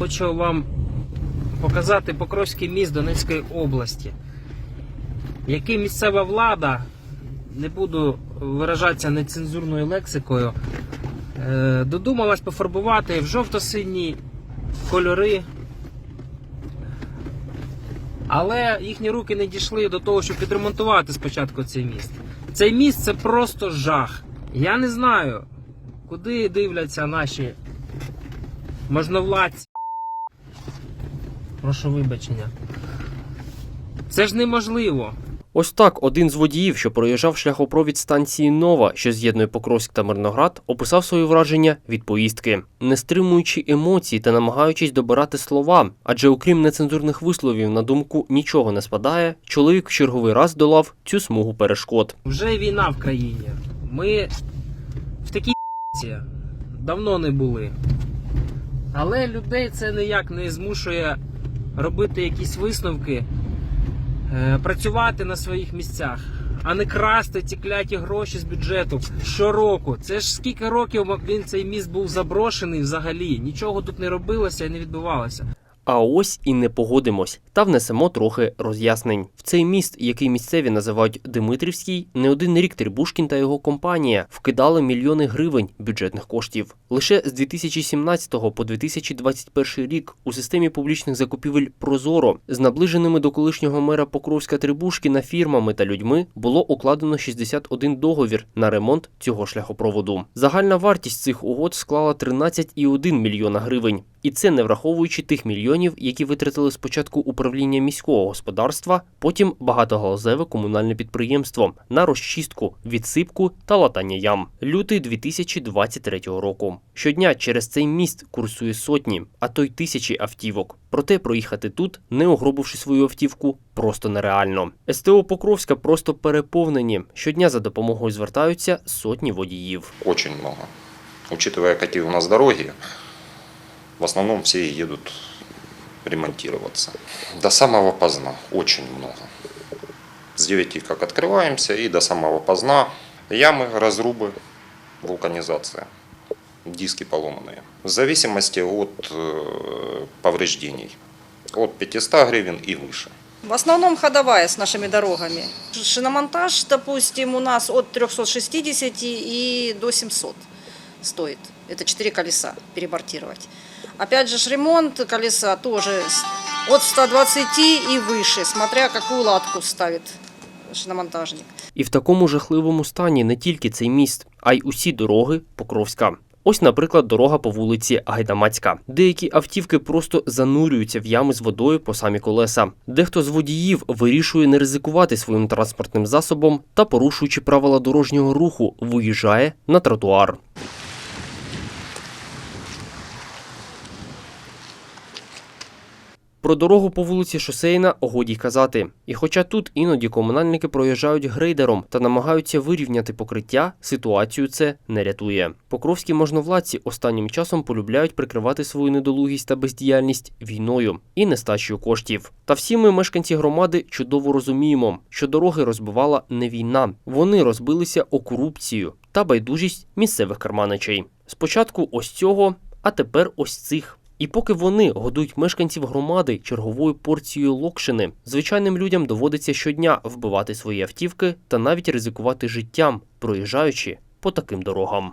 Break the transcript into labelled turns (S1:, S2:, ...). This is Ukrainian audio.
S1: хочу вам показати Покровський міст Донецької області. Який місцева влада, не буду виражатися нецензурною лексикою, е, додумалась пофарбувати в жовто-сині кольори. Але їхні руки не дійшли до того, щоб підремонтувати спочатку цей міст. Цей міст це просто жах. Я не знаю, куди дивляться наші можновладці. Прошу вибачення. Це ж неможливо.
S2: Ось так один з водіїв, що проїжджав шляхопровід станції Нова, що з'єднує Покровськ та Мирноград, описав свої враження від поїздки, не стримуючи емоцій та намагаючись добирати слова. Адже окрім нецензурних висловів на думку нічого не спадає, чоловік в черговий раз долав цю смугу перешкод.
S1: Вже війна в країні. Ми в такій давно не були. Але людей це ніяк не змушує робити якісь висновки, е, працювати на своїх місцях, а не красти ці кляті гроші з бюджету щороку. Це ж скільки років він цей міст був заброшений взагалі. Нічого тут не робилося і не відбувалося.
S2: А ось і не погодимось та внесемо трохи роз'яснень. В цей міст, який місцеві називають Димитрівський, не один рік Трибушкін та його компанія вкидали мільйони гривень бюджетних коштів. Лише з 2017 по 2021 рік у системі публічних закупівель Прозоро з наближеними до колишнього мера Покровська Трибушкіна фірмами та людьми було укладено 61 договір на ремонт цього шляхопроводу. Загальна вартість цих угод склала 13,1 мільйона гривень. І це не враховуючи тих мільйонів, які витратили спочатку управління міського господарства, потім багатогалузеве комунальне підприємство на розчистку, відсипку та латання ям. Лютий 2023 року. Щодня через цей міст курсує сотні, а то й тисячі автівок. Проте проїхати тут, не огробивши свою автівку, просто нереально. СТО Покровська просто переповнені. Щодня за допомогою звертаються сотні водіїв.
S3: Очень много. Учитывая, какие у нас дороги, в основном все едут ремонтироваться. До самого поздна очень много. С 9 как открываемся и до самого поздна ямы, разрубы, вулканизация, диски поломанные. В зависимости от э, повреждений. От 500 гривен и выше.
S4: В основном ходовая с нашими дорогами. Шиномонтаж, допустим, у нас от 360 и до 700 стоит. Это 4 колеса перебортировать. Опять же, ремонт колеса тоже от 120 и выше, смотря какую латку ставит шиномонтажник.
S2: І в такому жахливому стані не тільки цей міст, а й усі дороги Покровська. Ось, наприклад, дорога по вулиці Гайдамацька. Деякі автівки просто занурюються в ями з водою по самі колеса. Дехто з водіїв вирішує не ризикувати своїм транспортним засобом та, порушуючи правила дорожнього руху, виїжджає на тротуар. Про дорогу по вулиці Шосейна годі казати. І хоча тут іноді комунальники проїжджають грейдером та намагаються вирівняти покриття, ситуацію це не рятує. Покровські можновладці останнім часом полюбляють прикривати свою недолугість та бездіяльність війною і нестачею коштів. Та всі ми, мешканці громади, чудово розуміємо, що дороги розбивала не війна. Вони розбилися о корупцію та байдужість місцевих карманичей. Спочатку ось цього, а тепер ось цих. І поки вони годують мешканців громади черговою порцією локшини, звичайним людям доводиться щодня вбивати свої автівки та навіть ризикувати життям, проїжджаючи по таким дорогам.